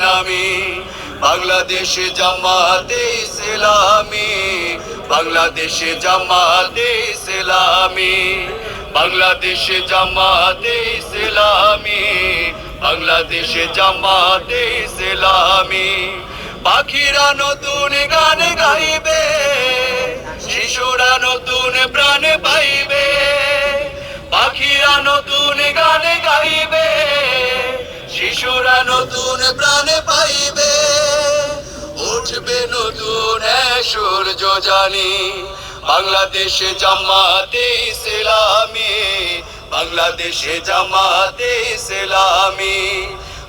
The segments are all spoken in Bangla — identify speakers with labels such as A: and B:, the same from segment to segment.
A: নামি বাংলাদেশে জামাতে ইসলামি, বাংলাদেশে জামাতে ইসলামি, বাংলাদেশে জামাতে ইসলামি, বাংলাদেশে জামাতে ইসলামি। পাখিরা নতুন সূর্য জানি বাংলাদেশে জামাতে ইসলামি, বাংলাদেশে জামাতে ইসলামি,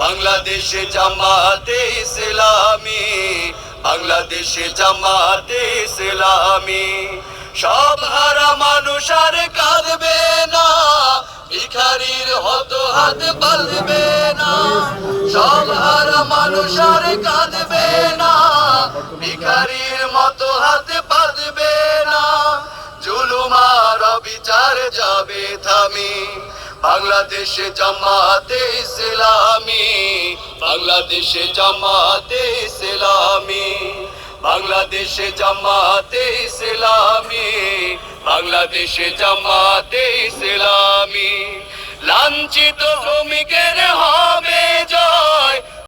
A: বাংলাদেশে জামাতে ইসলামি, বাংলাদেশে জামাতে ইসলামি। সব হারা মানুষ আর কাঁদবে না, ভিখারির হত হাত পালবে না। সব হারা মানুষ আর কাঁদবে না ভিখারির মতো হাত পাতবে না। জুলুমার যাবে থামি। বাংলাদেশে জামাতে ইসলামি, বাংলাদেশে জামাতে ইসলামি, বাংলাদেশে জামাতে ইসলামি, বাংলাদেশে জামাতে ইসলামি। লাঞ্ছিত শ্রমিকের হবে